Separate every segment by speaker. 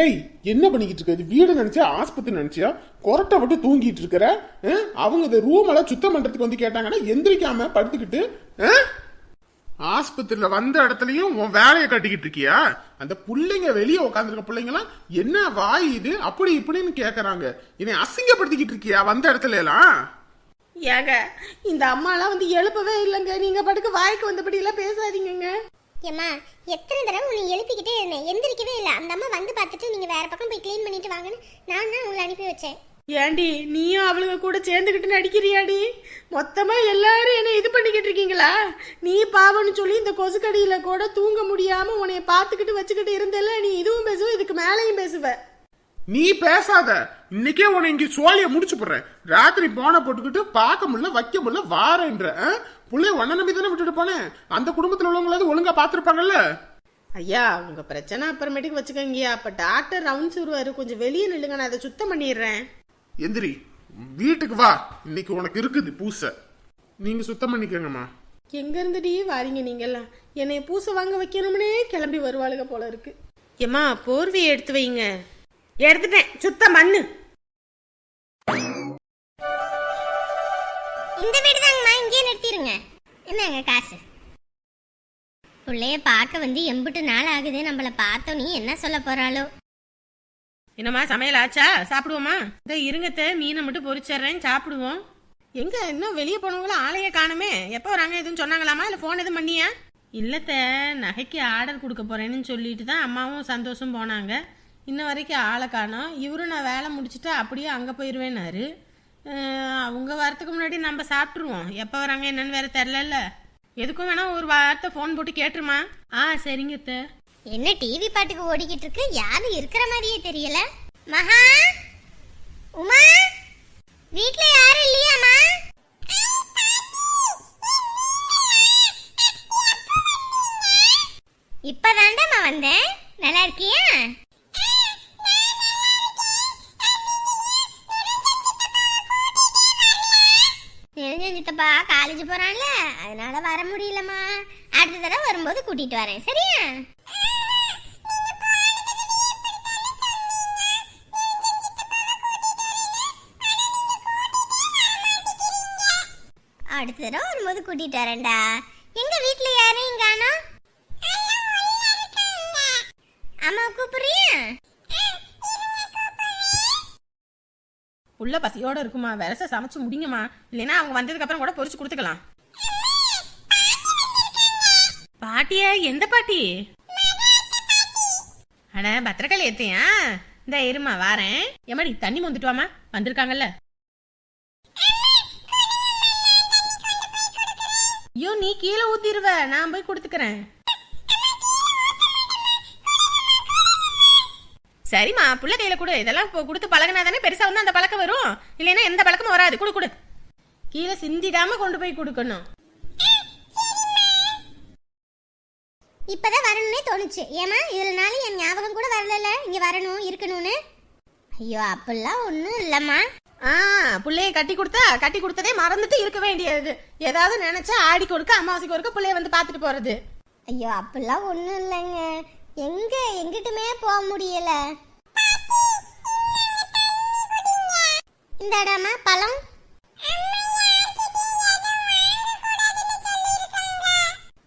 Speaker 1: ஏய் என்ன பண்ணிக்கிட்டு இருக்க? இது வீடு நினைச்சா ஆஸ்பத்திரி நினைச்சியா? கொரட்டை விட்டு தூங்கிட்டு இருக்கிற அவங்க இந்த ரூம் எல்லாம் சுத்தம் பண்றதுக்கு வந்து கேட்டாங்கன்னா எந்திரிக்காம படுத்துக்கிட்டு ஆஸ்பத்திரியில வந்த இடத்துலயும் உன் வேலையை கட்டிக்கிட்டு இருக்கியா? அந்த பிள்ளைங்க வெளியே உட்காந்துருக்க பிள்ளைங்கலாம் என்ன வாய் இது? அப்படி இப்படின்னு கேக்குறாங்க. என்னை அசிங்கப்படுத்திக்கிட்டு இருக்கியா வந்த இடத்துல எல்லாம்?
Speaker 2: ஏங்க இந்த அம்மாலாம் வந்து எழுப்பவே இல்லைங்க. நீங்க படுக்க வாய்க்கு வந்தபடி எல்லாம் பேசாதீங்க
Speaker 3: ஏம்மா எத்தனை தடவை உன்னை எழுப்பிக்கிட்டே இருந்தேன். எந்திரிக்கவே இல்லை. அந்த அம்மா வந்து பார்த்துட்டு நீங்கள் வேற பக்கம் போய் க்ளீன் பண்ணிட்டு வாங்கன்னு நான் தான் உங்களை அனுப்பி வச்சேன்.
Speaker 2: ஏண்டி நீயும் அவளுங்க கூட சேர்ந்துக்கிட்டு நடிக்கிறியாடி? மொத்தமா எல்லாரும் என்ன இது பண்ணிக்கிட்டு இருக்கீங்களா? நீ பாவம்னு சொல்லி இந்த கொசுக்கடியில கூட தூங்க முடியாம உன்னை பார்த்துக்கிட்டு வச்சுக்கிட்டு இருந்தல நீ இதுவும் பேசுவ இதுக்கு மேலேயும் பேசுவ.
Speaker 1: நீ பேசாத. இன்னைக்கே உன்னை இங்க சோழிய முடிச்சு போடுறேன். ராத்திரி போன போட்டுக்கிட்டு பார்க்க முடியல வைக்க முடியல வாரேன்ற? புள்ளைய ஒன்ன நம்பி தானே விட்டுட்டு போனேன் அந்த குடும்பத்துல உள்ளவங்களாவது ஒழுங்கா பாத்துருப்பாங்கல்ல
Speaker 2: ஐயா உங்க பிரச்சனை அப்புறமேட்டுக்கு வச்சுக்கோங்கய்யா. அப்ப டாக்டர் ரவுண்ட்ஸ் வருவாரு கொஞ்சம் வெளியே நில்லுங்க. நான் அதை சுத்தம் பண்ணிடுறேன்.
Speaker 1: எந்திரி வீட்டுக்கு வா. இன்னைக்கு உனக்கு இருக்குது பூசை. நீங்க சுத்தம் பண்ணிக்கங்கம்மா.
Speaker 2: எங்க இருந்துடி வாரீங்க நீங்கெல்லாம் என்னைய பூசை வாங்க வைக்கணும்னே கிளம்பி வருவாளுங்க போல இருக்கு. ஏமா போர்வையை எடுத்து வைங்க. எடுத்துட்டேன். சுத்தம் மண்ணு.
Speaker 3: இந்த வீடு தாங்கம்மா இங்கேயே நிறுத்திடுங்க என்னங்க காசு. பிள்ளைய பார்க்க வந்து எம்பிட்டு நாள் ஆகுது. நம்மள பார்த்தோன்னே என்ன சொல்ல போறாளோ?
Speaker 2: என்னம்மா சமையல் ஆச்சா? சாப்பிடுவோமா? இந்த இருங்கத்த மீனை மட்டும் பொரிச்சிடுறேன். சாப்பிடுவோம். எங்க? இன்னும் வெளியே போனவங்களும் ஆளையே காணுமே. எப்போ வராங்க? எதுவும் சொன்னாங்களாமா இல்லை ஃபோன் எதுவும் பண்ணியா? இல்லத்த நகைக்கு ஆர்டர் கொடுக்க போறேன்னு சொல்லிட்டு தான் அம்மாவும் சந்தோஷம் போனாங்க. இன்ன வரைக்கும் ஆளை காணோம். இவரும் நான் வேலை முடிச்சுட்டு அப்படியே அங்கே போயிடுவேனாரு அவங்க வரத்துக்கு முன்னாடி நம்ம சாப்பிட்ருவோம் எப்போ வராங்க என்னன்னு வேற தெரிலல்ல எதுக்கும் வேணா ஒரு வார்த்தை ஃபோன் போட்டு கேட்டுருமா? ஆ சரிங்க அத்தை.
Speaker 3: என்ன டிவி பாட்டுக்கு ஓடிக்கிட்டு இருக்கு? யாரும் இருக்கிற மாதிரியே தெரியல. மகா? உமா? வீட்ல யாரும் இல்லையாம்மா இப்பதாண்டம்மா வந்தேன். நல்லா இருக்கியா? காலேஜ் போறான்ல அதனால வர முடியலம்மா. அடுத்த தடவை வரும்போது கூட்டிட்டு வரேன் சரியா? அடுத்த தடவை வரும்போது கூட்டிட்டு வரேன்டா. எங்க வீட்டுல யாரும் காணோம்
Speaker 2: உள்ள பசியோட இருக்குமா? விரச சமைச்சு முடிங்கம்மா இல்லைன்னா அவங்க வந்ததுக்கு அப்புறம் கூட பொறிச்சு கொடுத்துக்கலாம். பாட்டியா எந்த பாட்டி? அட பத்திரக்காளி ஏத்தையா இந்த இருமா வாரேன். ஏமாடி தண்ணி வந்துட்டு வாமா வந்திருக்காங்கல்ல. ஐயோ நீ கீழே ஊத்திருவ. நான் போய் கொடுத்துக்கிறேன். சரிம்மா புள்ள கையில கொடு. இதெல்லாம் கொடுத்து பழகினா தானே பெருசா வந்து அந்த பழக்கம் வரும். இல்லைன்னா எந்த பழக்கமும் வராது. கொடு கொடு. கீழே சிந்திடாம கொண்டு போய் கொடுக்கணும்.
Speaker 3: இப்பதான் வரணும்னே தோணுச்சு. ஏமா இவ்வளவு நாள் என் ஞாபகம் கூட வரல இங்க வரணும் இருக்கணும்னு? ஐயோ அப்படிலாம் ஒண்ணும் இல்லம்மா.
Speaker 2: ஆ புள்ளைய கட்டி கொடுத்தா கட்டி கொடுத்ததே மறந்துட்டு இருக்க வேண்டியது. ஏதாவது நினைச்சா ஆடி கொடுக்க அமாவாசைக்கு ஒருக்க புள்ளைய வந்து பார்த்துட்டு போறது.
Speaker 3: ஐயோ அப்படிலாம் ஒண்ணும் இல்லைங்க. எங்க? எங்கிட்டுமே போக முடியல. இந்தாடாமா பழம்.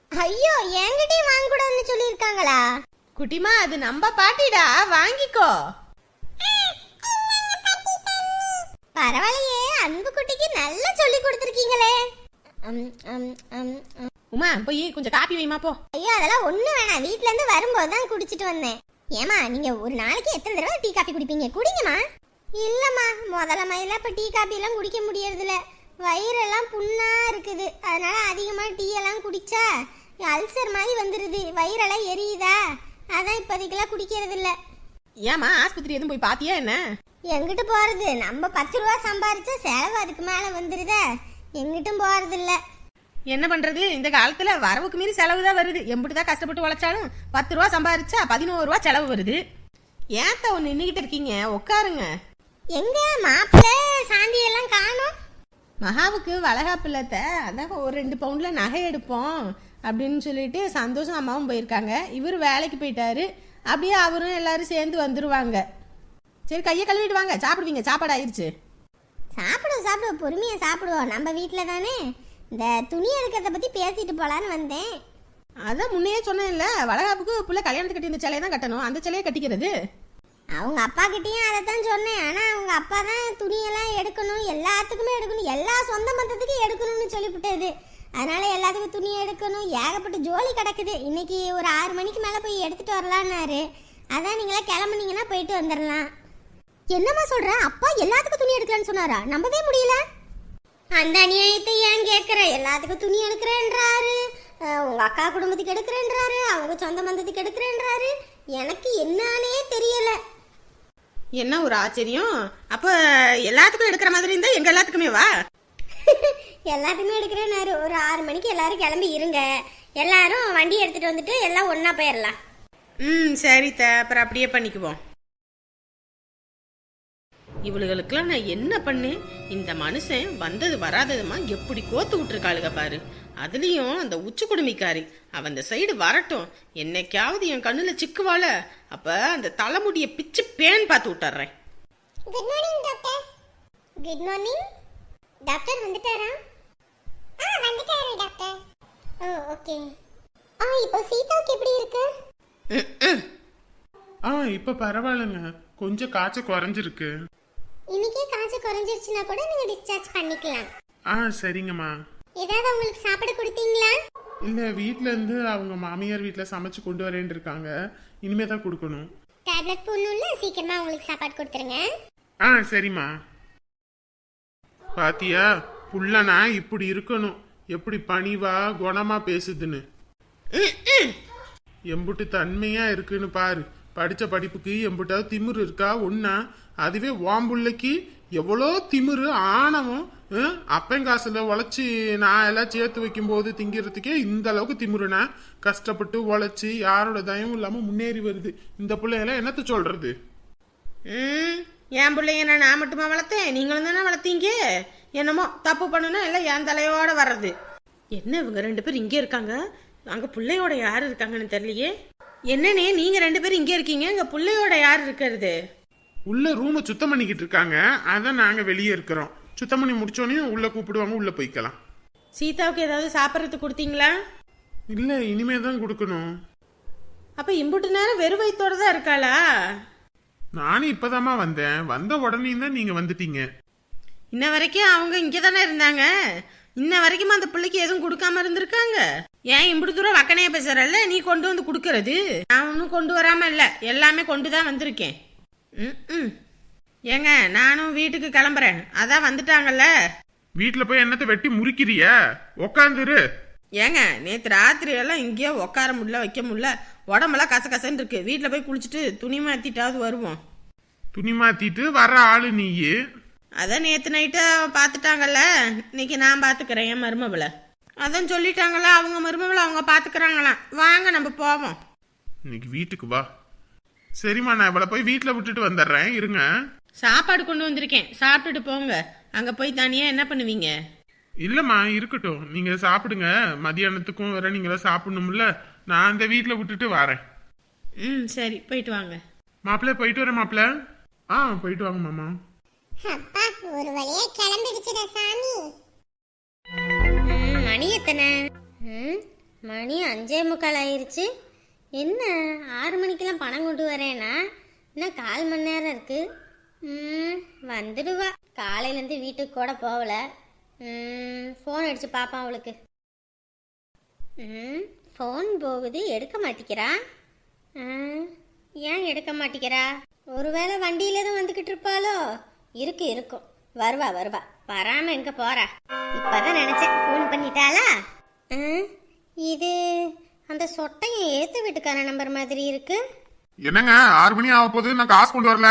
Speaker 3: ஐயோ என்கிட்டயும் வாங்க கூடாதுன்னு சொல்லியிருக்காங்களா?
Speaker 2: குட்டிமா அது நம்ம பாட்டிடா. வாங்கிக்கோ.
Speaker 3: பரவாயில்லையே அன்பு குட்டிக்கு நல்லா சொல்லி கொடுத்துருக்கீங்களே.
Speaker 2: உமா போய் கொஞ்சம் காப்பி வைமா போ.
Speaker 3: ஐயோ அதெல்லாம் ஒண்ணு வேணாம். வீட்ல இருந்து வரும்போது தான் குடிச்சிட்டு வந்தேன். ஏமா நீங்க ஒரு நாளைக்கு எத்தனை தடவை டீ காபி குடிப்பீங்க? குடிங்கம்மா. இல்லம்மா முதல்ல மாதிரிலாம் இப்ப டீ காபி எல்லாம் குடிக்க முடியறதில்ல. வயிறெல்லாம் புண்ணா இருக்குது. அதனால அதிகமா டீ எல்லாம் குடிச்சா அல்சர் மாதிரி வந்துருது. வயிறெல்லாம் எரியுதா? அதான் இப்போதைக்கெல்லாம் குடிக்கிறது இல்ல
Speaker 2: ஏமா ஆஸ்பத்திரி எதுவும் போய் பாத்தியா என்ன?
Speaker 3: எங்கிட்டு போறது? நம்ம பத்து ரூபா சம்பாரிச்சா செலவு அதுக்கு மேல வந்துருதே. எங்கிட்டும் போறது இல்ல
Speaker 2: என்ன பண்றது? இந்த காலத்துல வரவுக்கு மீறி செலவு தான் வருது. எம்பிட்டு தான் கஷ்டப்பட்டு உழைச்சாலும் பத்து ரூபா சம்பாரிச்சா பதினோரு ரூபா செலவு வருது. ஏத்த ஒன்று நின்றுகிட்டு இருக்கீங்க? உட்காருங்க.
Speaker 3: எங்க மாப்பிள்ளை சாந்தி எல்லாம் காணோம்.
Speaker 2: மகாவுக்கு வளகாப்பில்லத்த அதான் ஒரு ரெண்டு பவுண்டில் நகை எடுப்போம் அப்படின்னு சொல்லிட்டு சந்தோஷம் அம்மாவும் போயிருக்காங்க. இவர் வேலைக்கு போயிட்டாரு. அப்படியே அவரும் எல்லாரும் சேர்ந்து வந்துருவாங்க. சரி கையை கழுவிட்டு வாங்க. சாப்பிடுவீங்க. சாப்பாடு ஆயிடுச்சு
Speaker 3: சாப்பிடுவோம் சாப்பிடுவோம். பொறுமையாக சாப்பிடுவோம். நம்ம வீட்டில் தானே இந்த துணி எடுக்கிறத பற்றி பேசிட்டு போகலான்னு வந்தேன்.
Speaker 2: அதான் முன்னையே சொன்னேன்ல வளகாப்புக்கு புள்ள கல்யாணத்துக்கு கட்டி இந்த சிலையை தான் கட்டணும். அந்த சிலையை கட்டிக்கிறது.
Speaker 3: அவங்க அப்பா கிட்டேயும் அதை தான் சொன்னேன். ஆனால் அவங்க அப்பா தான் துணியெல்லாம் எடுக்கணும் எல்லாத்துக்குமே எடுக்கணும் எல்லா சொந்த மந்தத்துக்கும் எடுக்கணும்னு சொல்லிவிட்டது. அதனால எல்லாத்துக்கும் துணி எடுக்கணும். ஏகப்பட்ட ஜோலி கிடக்குது. இன்னைக்கு ஒரு ஆறு மணிக்கு மேலே போய் எடுத்துட்டு வரலான்னாரு. அதான் நீங்களாம் கிளம்புனீங்கன்னா போயிட்டு வந்துடலாம் என்னம்மா சொல்ற? அப்பா எல்லாத்துக்கும் துணி எடுக்கலான்னு சொன்னாரா? நம்பவே முடியல. அந்த அநியாயத்தை ஏன் கேட்குற? எல்லாத்துக்கும் துணி எடுக்கிறேன்றாரு. உங்க அக்கா குடும்பத்துக்கு எடுக்கிறேன்றாரு. அவங்க சொந்த மந்தத்துக்கு எடுக்கிறேன்றாரு. எனக்கு என்னன்னே தெரியல.
Speaker 2: என்ன ஒரு ஆச்சரியம்? அப்ப எல்லாத்துக்கும் எடுக்கிற மாதிரி இருந்தா எங்க எல்லாத்துக்குமே வா.
Speaker 3: எல்லாத்துக்குமே எடுக்கிறேன்னாரு. ஒரு ஆறு மணிக்கு எல்லாரும் கிளம்பி இருங்க. எல்லாரும் வண்டி எடுத்துட்டு வந்துட்டு எல்லாம் ஒண்ணா போயிடலாம்
Speaker 2: ம் சரி அப்புறம் அப்படியே பண்ணிக்குவோம். இவளுகளுக்கெல்லாம் நான் என்ன பண்ணேன்? இந்த மனுஷன் வந்தது வராததுமா எப்படி கோத்து விட்டுருக்காளுக பாரு. அதுலயும் அந்த உச்சி குடுமிக்காரி அவ அந்த சைடு வரட்டும். என்னைக்காவது என் கண்ணுல சிக்குவாள அப்ப அந்த தலைமுடிய பிச்சு பேன் பார்த்து விட்டுறேன்
Speaker 3: good morning doctor good morning doctor வந்துட்டாரா? ஆ வந்துட்டாரு டாக்டர் ஓ ஓகே ஆ இப்போ சீதாவுக்கு எப்படி இருக்கு?
Speaker 1: ஆ இப்ப பரவாயில்லைங்க. கொஞ்சம் காய்ச்சல் குறைஞ்சிருக்கு.
Speaker 3: இன்னைக்கே காய்ச்சல் குறைஞ்சிருச்சுன்னா கூட நீங்க டிஸ்சார்ஜ் பண்ணிக்கலாம்.
Speaker 1: ஆ சரிங்கம்மா.
Speaker 3: ஏதாவது அவங்களுக்கு சாப்பிட கொடுத்தீங்களா?
Speaker 1: இல்ல வீட்ல இருந்து அவங்க மாமியார் வீட்ல சமைச்சு கொண்டு வரேன் இருக்காங்க. இனிமே தான் கொடுக்கணும்.
Speaker 3: டேப்லெட் போடணும்ல சீக்கிரமா அவங்களுக்கு சாப்பாடு கொடுத்துருங்க.
Speaker 1: ஆ சரிம்மா. பாத்தியா புள்ளனா இப்படி இருக்கணும். எப்படி பணிவா குணமா பேசுதுன்னு. எம்புட்டு தன்மையா இருக்குன்னு பாரு. படித்த படிப்புக்கு எம்பிட்டாவது திமிரு இருக்கா? ஒன்றா அதுவே வாம்புள்ளைக்கு எவ்வளோ திமிரு ஆணவம் அப்பங்காசில் உழைச்சி நான் எல்லாம் சேர்த்து வைக்கும் போது திங்கிறதுக்கே இந்த அளவுக்கு திமிருனா கஷ்டப்பட்டு உழைச்சி யாரோட தயவும் இல்லாமல் முன்னேறி வருது. இந்த பிள்ளைங்களாம் என்னத்த
Speaker 2: சொல்கிறது என் பிள்ளைங்க நான் நான் மட்டுமா வளர்த்தேன்? நீங்களும் தானே வளர்த்தீங்க? என்னமோ தப்பு பண்ணுனா எல்லாம் என் தலையோட வர்றது. என்ன இவங்க ரெண்டு பேர் இங்கே இருக்காங்க? அங்கே பிள்ளையோட யார் இருக்காங்கன்னு தெரியலையே. என்னண்ணே நீங்க ரெண்டு பேரும் இங்கே இருக்கீங்க? அங்க பிள்ளையோட யார் இருக்கிறது?
Speaker 1: உள்ள ரூமை சுத்தம் பண்ணிக்கிட்டு இருக்காங்க. அதான் நாங்க வெளியே இருக்கிறோம். சுத்தம் பண்ணி முடிச்சோடனே உள்ள கூப்பிடுவாங்க உள்ள போய்க்கலாம்.
Speaker 2: சீதாவுக்கு ஏதாவது சாப்பிட்றதுக்கு கொடுத்தீங்களா?
Speaker 1: இல்ல இனிமே தான் கொடுக்கணும்.
Speaker 2: அப்ப இம்புட்டு நேரம் வெறும் வயித்தோட தான் இருக்காளா?
Speaker 1: நானும் இப்பதாம்மா வந்தேன். வந்த உடனே தான் நீங்க வந்துட்டீங்க.
Speaker 2: இன்ன வரைக்கும் அவங்க இங்கே தானே இருந்தாங்க. இன்ன வரைக்கும் அந்த பிள்ளைக்கு எதுவும் கொடுக்காம இருந்திருக்காங்க? ஏன் இப்படி தூரம் வக்கனையா பேசுறல்ல நீ கொண்டு வந்து கொடுக்கறது? நான் ஒன்றும் கொண்டு வராம இல்ல. எல்லாமே கொண்டு தான் வந்திருக்கேன். ம், ம். ஏங்க நானும் வீட்டுக்கு கிளம்புறேன். அதான் வந்துட்டாங்கல்ல?
Speaker 1: வீட்டுல போய் என்னத்த வெட்டி முறிக்கிறிய? உக்காந்துரு.
Speaker 2: ஏங்க நேற்று ராத்திரி எல்லாம் இங்கேயோ உட்கார முடியல வைக்க முடியல. உடம்பெல்லாம் கசகசன்னு இருக்கு. வீட்டில் போய் குளிச்சுட்டு துணி மாத்திட்டாவது வருவோம்.
Speaker 1: துணி மாத்திட்டு வர ஆளு நீயு.
Speaker 2: அதான் நேற்று நைட்டு பார்த்துட்டாங்கல்ல இன்னைக்கு நான் பார்த்துக்கிறேன் என் மருமவளை. அதான் சொல்லிட்டாங்களா அவங்க மருமவளை அவங்க பார்த்துக்கிறாங்களாம் வாங்க நம்ம போவோம்.
Speaker 1: இன்னைக்கு வீட்டுக்கு வா. சரிம்மா நான் இவளை போய் வீட்டுல விட்டுட்டு வந்துடுறேன். இருங்க.
Speaker 2: சாப்பாடு கொண்டு வந்திருக்கேன். சாப்பிட்டுட்டு போங்க. அங்கே போய் தனியாக என்ன பண்ணுவீங்க?
Speaker 1: இல்லம்மா இருக்கட்டும். நீங்க சாப்பிடுங்க. மதியானத்துக்கும் வேற நீங்க சாப்பிடணும்ல. நான் இந்த வீட்டுல விட்டுட்டு வரேன்.
Speaker 2: ம் சரி. போயிட்டு வாங்க.
Speaker 1: மாப்பிள்ள போயிட்டு வரேன் மாப்பிள்ள. ஆ போயிட்டு வாங்க மாமா.
Speaker 3: அப்பா ஒரு வழியா கிளம்பிடுச்சுடா சாமி. மணி எத்தனை? மணி அஞ்சே முக்கால் ஆயிருச்சு. என்ன ஆறு மணிக்கெல்லாம் பணம் கொண்டு வரேனா? இன்னும் கால் மணி நேரம் இருக்கு? ம், வந்துடுவா. காலையிலேருந்து வீட்டுக்கு கூட போகல. ஃபோன் அடிச்சு பார்ப்பான் அவளுக்கு. ம் ஃபோன் போகுது எடுக்க மாட்டிக்கிறா? ஏன் எடுக்க மாட்டிக்கிறா? ஒருவேளை வண்டியில தான் வந்துக்கிட்டு இருப்பாளோ? இருக்கு இருக்கும். வருவா வருவா. வராம எங்க போறா? இப்பதான் நினைச்சேன். ஃபோன் பண்ணிட்டாளா? ம், இது அந்த சொட்டையை ஏத்து வீட்டுக்கார நம்பர் மாதிரி இருக்கு.
Speaker 1: என்னங்க ஆறு மணி ஆக போகுது. நான் காசு கொண்டு வரல.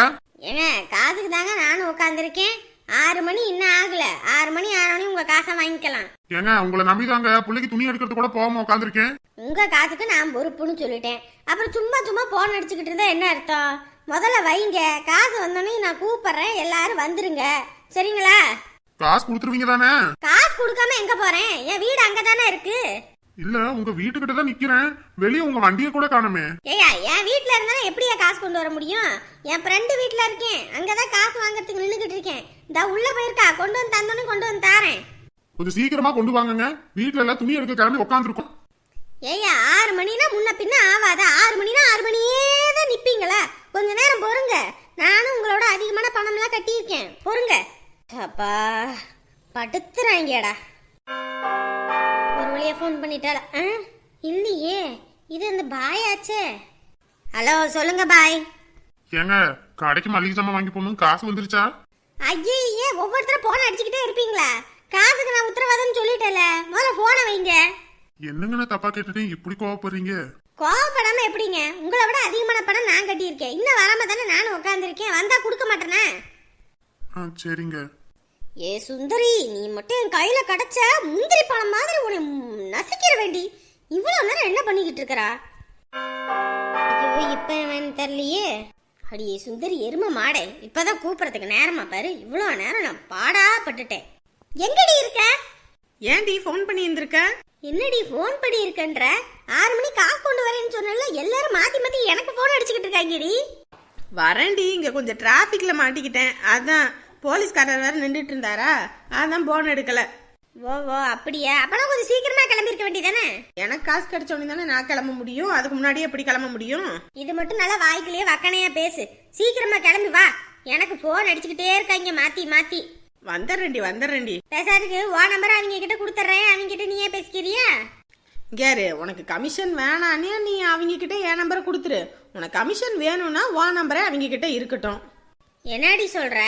Speaker 3: ஏங்க காசுக்கு தாங்க நானும் உட்காந்துருக்கேன் ஆறு மணி இன்னும் ஆகல. ஆறு மணி ஆனோடனே உங்க காசை வாங்கிக்கலாம்.
Speaker 1: ஏங்க உங்களை நம்பிதாங்க. பிள்ளைக்கு துணி எடுக்கிறது கூட போகாம உட்காந்துருக்கேன்
Speaker 3: உங்க காசுக்கு நான் பொறுப்புன்னு சொல்லிட்டேன். அப்புறம் சும்மா சும்மா போன் அடிச்சுக்கிட்டு இருந்தா என்ன அர்த்தம்? முதல்ல வைங்க. காசு வந்தோடனே நான் கூப்பிடுறேன். எல்லாரும் வந்துருங்க. சரிங்களா?
Speaker 1: காசு கொடுத்துருவீங்க தானே?
Speaker 3: காசு கொடுக்காம எங்க போறேன்? என் வீடு அங்க தானே இருக்கு.
Speaker 1: இல்ல உங்க வீட்டுக்கிட்ட தான் நிக்கிறேன். வெளியே உங்க வண்டியை கூட காணுமே.
Speaker 3: ஏயா என் வீட்ல இருந்தாலும் எப்படியா காசு கொண்டு வர முடியும்? என் ஃப்ரெண்டு வீட்ல இருக்கேன். அங்கதான் காசு வாங்குறதுக்கு நின்னுகிட்டு இருக்கேன். இந்த உள்ள போயிருக்கா. கொண்டு வந்து தந்தோன்னு கொண்டு வந்து தாரேன்.
Speaker 1: கொஞ்சம் சீக்கிரமா கொண்டு வாங்குங்க. வீட்டுல எல்லாம் துணி எடுக்க கிளம்பி உட்காந்துருக்கோம்
Speaker 3: ஏய்யா ஆறு மணினா முன்ன பின்ன ஆவாதா ஆறு மணினா ஆறு மணியே தான் நிப்பீங்களா கொஞ்ச நேரம் பொறுங்க நானும் உங்களோட அதிகமான பணம்லாம் கட்டியிருக்கேன் பொறுங்க அப்பா. படுத்துறாங்கடா. ஒரு வழியா ஃபோன் பண்ணிட்டாள? ஆ இல்லையே. இது இந்த பாயாச்சே ஹலோ சொல்லுங்க பாய்.
Speaker 1: ஏங்க கடைக்கு மளிகை சாமான் வாங்கி போகணும் காசு வந்துருச்சா?
Speaker 3: ஐயே ஒவ்வொருத்தரும் போன் அடிச்சுக்கிட்டே இருப்பீங்களா? காசுக்கு நான் உத்தரவாதம்னு சொல்லிட்டேல. முதல்ல போனை வைங்க.
Speaker 1: என்னங்கண்ணா தப்பா கேட்டுட்டு இப்படி கோவப்படுறீங்க?
Speaker 3: கோவப்படாம எப்படிங்க? உங்களை விட அதிகமான பணம் நான் கட்டியிருக்கேன். இன்னும் வராம தானே நானும் உட்காந்துருக்கேன் வந்தா கொடுக்க மாட்டேனே.
Speaker 1: ஆ சரிங்க.
Speaker 3: ஏ சுந்தரி நீ மட்டும் என் கையில கிடைச்ச முந்திரி பழம் மாதிரி உன்னை நசுக்கிற வேண்டி. இவ்வளவு நேரம் என்ன பண்ணிக்கிட்டு இருக்கறா? ஐயோ இப்ப தெரியலையே. அடியே சுந்தரி எரும மாடே. இப்பதான் கூப்பிடறதுக்கு நேரமா பாரு. இவ்வளவு நேரம் நான் பாடா பட்டுட்டேன் எங்கடி இருக்க?
Speaker 2: ஏன்டி ஃபோன் பண்ணி இருந்திருக்க?
Speaker 3: என்னடி ஃபோன் பண்ணி இருக்கன்ற? ஆறு மணி காசு கொண்டு வரேன்னு சொன்னல எல்லாரும் மாத்தி மாத்தி எனக்கு ஃபோன் அடிச்சுக்கிட்டு இருக்காங்கடி.
Speaker 2: வரேன்டி இங்க கொஞ்சம் டிராஃபிக்ல மாட்டிக்கிட்டேன். அதான் போலீஸ்காரர் வேற நின்றுட்டு இருந்தாரா அதான் போன் எடுக்கல.
Speaker 3: ஓ ஓ அப்படியா? அப்பனா கொஞ்சம் சீக்கிரமா கிளம்பிருக்க வேண்டியதானே
Speaker 2: எனக்கு காசு கிடைச்ச உடனே தானே நான் கிளம்ப முடியும்? அதுக்கு முன்னாடியே எப்படி கிளம்ப முடியும்?
Speaker 3: இது மட்டும் நல்லா வாய்க்குள்ளேயே வக்கனையா பேசு. சீக்கிரமா கிளம்பி வா. எனக்கு ஃபோன் அடிச்சுக்கிட்டே இருக்காங்க மாத்தி மாத்தி.
Speaker 2: வந்துடுறேன்டி வந்துடுறேன்டி.
Speaker 3: பேசாதுக்கு ஓ நம்பர் அவங்க கிட்ட கொடுத்துட்றேன். அவங்க கிட்ட நீயே பேசிக்கிறியா?
Speaker 2: கேரு உனக்கு கமிஷன் வேணானே நீ அவங்க கிட்ட என் நம்பரை கொடுத்துரு. உனக்கு கமிஷன் வேணும்னா வா நம்பரே அவங்க கிட்ட இருக்கட்டும்.
Speaker 3: என்னடி சொல்ற?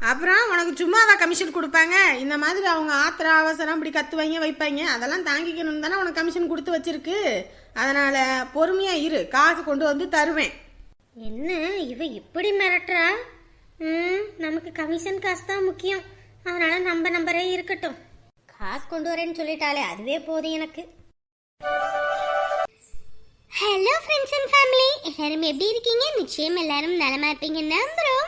Speaker 2: அப்புறம் உனக்கு சும்மாவா கமிஷன் கொடுப்பாங்க. இந்த மாதிரி அவங்க ஆத்திர அவசரம் இப்படி கத்துவாங்க வைப்பாங்க. அதெல்லாம் தாங்கிக்கணும் தானே உனக்கு கமிஷன் கொடுத்து வச்சிருக்கு. அதனால பொறுமையா இரு. காசு கொண்டு வந்து தருவேன்.
Speaker 3: என்ன? இவ இப்படி மிரட்டுறா? ம், நமக்கு கமிஷன் காசு தான் முக்கியம். அதனால நம்ம நம்பரே இருக்கட்டும். காசு கொண்டு வரேன்னு சொல்லிட்டாலே அதுவே போதும் எனக்கு. ஹலோ ஃப்ரெண்ட்ஸ் அண்ட் ஃபேமிலி எல்லாரும் எப்படி இருக்கீங்க? நிச்சயம் எல்லாரும் நலமா இருப்பீங்க நம்புறோம்.